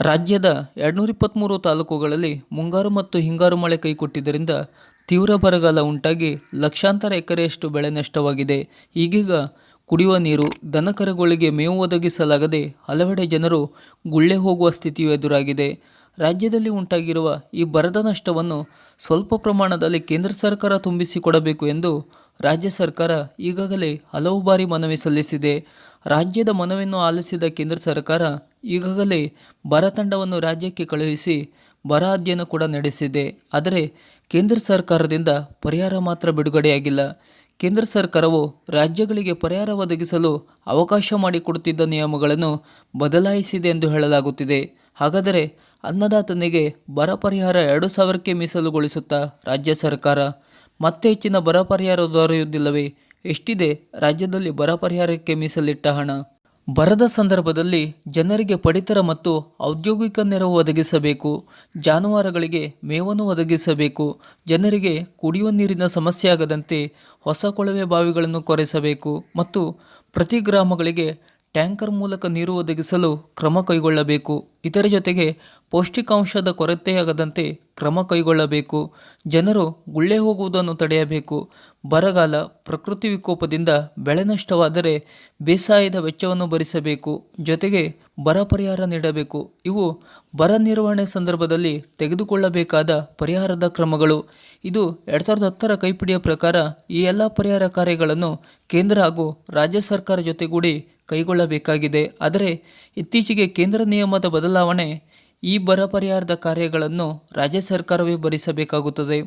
ರಾಜ್ಯದ ಎರಡುನೂರ ಇಪ್ಪತ್ತ್ಮೂರು ತಾಲೂಕುಗಳಲ್ಲಿ ಮುಂಗಾರು ಮತ್ತು ಹಿಂಗಾರು ಮಳೆ ಕೈಕೊಟ್ಟಿದ್ದರಿಂದ ತೀವ್ರ ಬರಗಾಲ ಉಂಟಾಗಿ ಲಕ್ಷಾಂತರ ಎಕರೆಯಷ್ಟು ಬೆಳೆ ನಷ್ಟವಾಗಿದೆ. ಈಗೀಗ ಕುಡಿಯುವ ನೀರು ದನಕರುಗಳಿಗೆ ಮೇವು ಒದಗಿಸಲಾಗದೆ ಹಲವೆಡೆ ಜನರು ಗುಳ್ಳೆ ಹೋಗುವ ಸ್ಥಿತಿಯು ಎದುರಾಗಿದೆ. ರಾಜ್ಯದಲ್ಲಿ ಉಂಟಾಗಿರುವ ಈ ಬರದ ನಷ್ಟವನ್ನು ಸ್ವಲ್ಪ ಪ್ರಮಾಣದಲ್ಲಿ ಕೇಂದ್ರ ಸರ್ಕಾರ ತುಂಬಿಸಿಕೊಡಬೇಕು ಎಂದು ರಾಜ್ಯ ಸರ್ಕಾರ ಈಗಾಗಲೇ ಹಲವು ಬಾರಿ ಮನವಿ ಸಲ್ಲಿಸಿದೆ. ರಾಜ್ಯದ ಮನವಿಯನ್ನು ಆಲಿಸಿದ ಕೇಂದ್ರ ಸರ್ಕಾರ ಈಗಾಗಲೇ ಬರ ತಂಡವನ್ನು ರಾಜ್ಯಕ್ಕೆ ಕಳುಹಿಸಿ ಬರ ಅಧ್ಯಯನ ಕೂಡ ನಡೆಸಿದೆ. ಆದರೆ ಕೇಂದ್ರ ಸರ್ಕಾರದಿಂದ ಪರಿಹಾರ ಮಾತ್ರ ಬಿಡುಗಡೆಯಾಗಿಲ್ಲ. ಕೇಂದ್ರ ಸರ್ಕಾರವು ರಾಜ್ಯಗಳಿಗೆ ಪರಿಹಾರ ಒದಗಿಸಲು ಅವಕಾಶ ಮಾಡಿಕೊಡುತ್ತಿದ್ದ ನಿಯಮಗಳನ್ನು ಬದಲಾಯಿಸಿದೆ ಎಂದು ಹೇಳಲಾಗುತ್ತಿದೆ. ಹಾಗಾದರೆ ಅನ್ನದಾತನಿಗೆ ಬರ ಪರಿಹಾರ ಎರಡು ಸಾವಿರಕ್ಕೆ ಮೀಸಲುಗೊಳಿಸುತ್ತಾ ರಾಜ್ಯ ಸರ್ಕಾರ? ಮತ್ತೆ ಹೆಚ್ಚಿನ ಬರ ಪರಿಹಾರ ದೊರೆಯುವುದಿಲ್ಲವೇ? ಎಷ್ಟಿದೆ? ರಾಜ್ಯದಲ್ಲಿ ಬರ ಪರಿಹಾರಕ್ಕೆ ಮೀಸಲಿಟ್ಟ ಹಣ. ಬರದ ಸಂದರ್ಭದಲ್ಲಿ ಜನರಿಗೆ ಪಡಿತರ ಮತ್ತು ಔದ್ಯೋಗಿಕ ನೆರವು ಒದಗಿಸಬೇಕು. ಜಾನುವಾರುಗಳಿಗೆ ಮೇವನ್ನು ಒದಗಿಸಬೇಕು. ಜನರಿಗೆ ಕುಡಿಯುವ ನೀರಿನ ಸಮಸ್ಯೆ ಆಗದಂತೆ ಹೊಸ ಕೊಳವೆ ಬಾವಿಗಳನ್ನು ಕೊರೆಸಬೇಕು. ಮತ್ತು ಪ್ರತಿ ಗ್ರಾಮಗಳಿಗೆ ಟ್ಯಾಂಕರ್ ಮೂಲಕ ನೀರು ಒದಗಿಸಲು ಕ್ರಮ ಕೈಗೊಳ್ಳಬೇಕು. ಇದರ ಜೊತೆಗೆ ಪೌಷ್ಟಿಕಾಂಶದ ಕೊರತೆಯಾಗದಂತೆ ಕ್ರಮ ಕೈಗೊಳ್ಳಬೇಕು. ಜನರು ಗುಳ್ಳೆ ಹೋಗುವುದನ್ನು ತಡೆಯಬೇಕು. ಬರಗಾಲ ಪ್ರಕೃತಿ ವಿಕೋಪದಿಂದ ಬೆಳೆ ನಷ್ಟವಾದರೆ ಬೇಸಾಯದ ವೆಚ್ಚವನ್ನು ಭರಿಸಬೇಕು. ಜೊತೆಗೆ ಬರ ಪರಿಹಾರ ನೀಡಬೇಕು. ಇವು ಬರ ನಿರ್ವಹಣೆ ಸಂದರ್ಭದಲ್ಲಿ ತೆಗೆದುಕೊಳ್ಳಬೇಕಾದ ಪರಿಹಾರದ ಕ್ರಮಗಳು. ಇದು ಎರಡು ಸಾವಿರದ ಹತ್ತರ ಕೈಪಿಡಿಯ ಪ್ರಕಾರ ಈ ಎಲ್ಲ ಪರಿಹಾರ ಕಾರ್ಯಗಳನ್ನು ಕೇಂದ್ರ ಹಾಗೂ ರಾಜ್ಯ ಸರ್ಕಾರ ಜೊತೆಗೂಡಿ ಕೈಗೊಳ್ಳಬೇಕಾಗಿದೆ. ಆದರೆ ಇತ್ತೀಚೆಗೆ ಕೇಂದ್ರ ನಿಯಮದ ಬದಲಾವಣೆ ಈ ಬರ ಪರಿಹಾರದ ಕಾರ್ಯಗಳನ್ನು ರಾಜ್ಯ ಸರ್ಕಾರವೇ ಭರಿಸಬೇಕಾಗುತ್ತದೆ.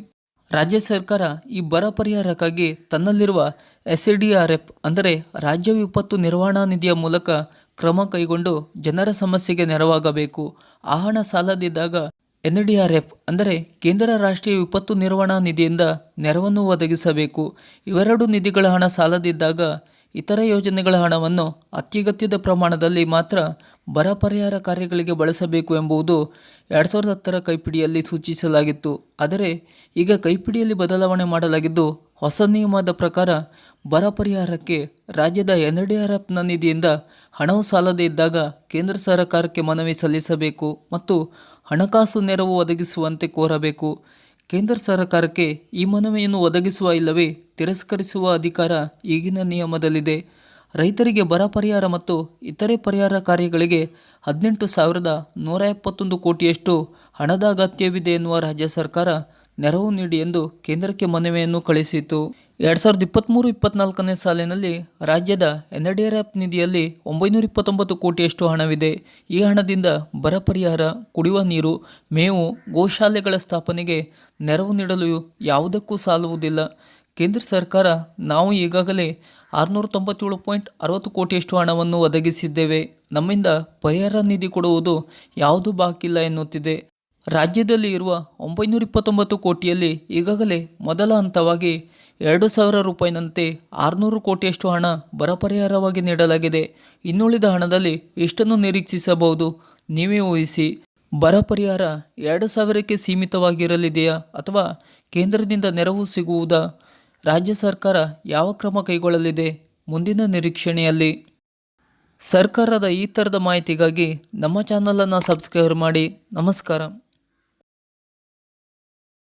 ರಾಜ್ಯ ಸರ್ಕಾರ ಈ ಬರ ಪರಿಹಾರಕ್ಕಾಗಿ ತನ್ನಲ್ಲಿರುವ ಎಸ್ ಡಿ ಆರ್ ಎಫ್ ಅಂದರೆ ರಾಜ್ಯ ವಿಪತ್ತು ನಿರ್ವಹಣಾ ನಿಧಿಯ ಮೂಲಕ ಕ್ರಮ ಕೈಗೊಂಡು ಜನರ ಸಮಸ್ಯೆಗೆ ನೆರವಾಗಬೇಕು. ಆ ಹಣ ಸಾಲದಿದ್ದಾಗ ಎನ್ ಡಿ ಆರ್ ಎಫ್ ಅಂದರೆ ಕೇಂದ್ರ ರಾಷ್ಟ್ರೀಯ ವಿಪತ್ತು ನಿರ್ವಹಣಾ ನಿಧಿಯಿಂದ ನೆರವನ್ನು ಒದಗಿಸಬೇಕು. ಇವೆರಡು ನಿಧಿಗಳ ಹಣ ಸಾಲದಿದ್ದಾಗ ಇತರ ಯೋಜನೆಗಳ ಹಣವನ್ನು ಅತ್ಯಗತ್ಯದ ಪ್ರಮಾಣದಲ್ಲಿ ಮಾತ್ರ ಬರ ಪರಿಹಾರ ಕಾರ್ಯಗಳಿಗೆ ಬಳಸಬೇಕು ಎಂಬುದು ಎರಡು ಸಾವಿರದ ಹತ್ತರ ಕೈಪಿಡಿಯಲ್ಲಿ ಸೂಚಿಸಲಾಗಿತ್ತು. ಆದರೆ ಈಗ ಕೈಪಿಡಿಯಲ್ಲಿ ಬದಲಾವಣೆ ಮಾಡಲಾಗಿದ್ದು ಹೊಸ ನಿಯಮದ ಪ್ರಕಾರ ಬರ ಪರಿಹಾರಕ್ಕೆ ರಾಜ್ಯದ ಎನ್ ಡಿ ಆರ್ ಎಫ್ನ ನಿಧಿಯಿಂದ ಹಣವು ಸಾಲದೇ ಇದ್ದಾಗ ಕೇಂದ್ರ ಸರ್ಕಾರಕ್ಕೆ ಮನವಿ ಸಲ್ಲಿಸಬೇಕು ಮತ್ತು ಹಣಕಾಸು ನೆರವು ಒದಗಿಸುವಂತೆ ಕೋರಬೇಕು. ಕೇಂದ್ರ ಸರ್ಕಾರಕ್ಕೆ ಈ ಮನವಿಯನ್ನು ಒದಗಿಸುವ ಇಲ್ಲವೇ ತಿರಸ್ಕರಿಸುವ ಅಧಿಕಾರ ಈಗಿನ ನಿಯಮದಲ್ಲಿದೆ. ರೈತರಿಗೆ ಬರ ಪರಿಹಾರ ಮತ್ತು ಇತರೆ ಪರಿಹಾರ ಕಾರ್ಯಗಳಿಗೆ ಹದಿನೆಂಟು ಸಾವಿರದ ನೂರ ಎಪ್ಪತ್ತೊಂದು ಕೋಟಿಯಷ್ಟು ಹಣದ ಅಗತ್ಯವಿದೆ ಎನ್ನುವ ರಾಜ್ಯ ಸರ್ಕಾರ ನೆರವು ನೀಡಿ ಎಂದು ಕೇಂದ್ರಕ್ಕೆ ಮನವಿಯನ್ನು ಕಳಿಸಿತು ಎರಡು ಸಾವಿರದ ಇಪ್ಪತ್ತ್ಮೂರು ಇಪ್ಪತ್ನಾಲ್ಕನೇ ಸಾಲಿನಲ್ಲಿ ರಾಜ್ಯದ ಎನ್ ಡಿ ಆರ್ ಎಫ್ ನಿಧಿಯಲ್ಲಿ ಒಂಬೈನೂರ ಇಪ್ಪತ್ತೊಂಬತ್ತು ಕೋಟಿಯಷ್ಟು ಹಣವಿದೆ. ಈ ಹಣದಿಂದ ಬರ ಪರಿಹಾರ, ಕುಡಿಯುವ ನೀರು, ಮೇವು, ಗೋಶಾಲೆಗಳ ಸ್ಥಾಪನೆಗೆ ನೆರವು ನೀಡಲು ಯಾವುದಕ್ಕೂ ಸಾಲುವುದಿಲ್ಲ. ಕೇಂದ್ರ ಸರ್ಕಾರ ನಾವು ಈಗಾಗಲೇ ಆರುನೂರ ತೊಂಬತ್ತೇಳು ಪಾಯಿಂಟ್ ಅರವತ್ತು ಕೋಟಿಯಷ್ಟು ಹಣವನ್ನು ಒದಗಿಸಿದ್ದೇವೆ. ನಮ್ಮಿಂದ ಪರಿಹಾರ ನಿಧಿ ಕೊಡುವುದು ಯಾವುದೂ ಬಾಕಿಲ್ಲ ಎನ್ನುತ್ತಿದೆ. ರಾಜ್ಯದಲ್ಲಿ ಇರುವ ಒಂಬೈನೂರ ಇಪ್ಪತ್ತೊಂಬತ್ತು ಕೋಟಿಯಲ್ಲಿ ಈಗಾಗಲೇ ಮೊದಲ ಹಂತವಾಗಿ ಎರಡು ಸಾವಿರ ರೂಪಾಯಿನಂತೆ ಆರುನೂರು ಕೋಟಿಯಷ್ಟು ಹಣ ಬರ ಪರಿಹಾರವಾಗಿ ನೀಡಲಾಗಿದೆ. ಇನ್ನುಳಿದ ಹಣದಲ್ಲಿ ಎಷ್ಟನ್ನು ನಿರೀಕ್ಷಿಸಬಹುದು. ನೀವೇ ಊಹಿಸಿ ಬರ ಪರಿಹಾರ ಎರಡು ಸಾವಿರಕ್ಕೆ ಸೀಮಿತವಾಗಿರಲಿದೆಯಾ ಅಥವಾ ಕೇಂದ್ರದಿಂದ ನೆರವು ಸಿಗುವುದಾ? ರಾಜ್ಯ ಸರ್ಕಾರ ಯಾವ ಕ್ರಮ ಕೈಗೊಳ್ಳಲಿದೆ? ಮುಂದಿನ ನಿರೀಕ್ಷಣೆಯಲ್ಲಿ. ಸರ್ಕಾರದ ಈ ಥರದ ಮಾಹಿತಿಗಾಗಿ ನಮ್ಮ ಚಾನಲನ್ನು ಸಬ್ಸ್ಕ್ರೈಬ್ ಮಾಡಿ. ನಮಸ್ಕಾರ.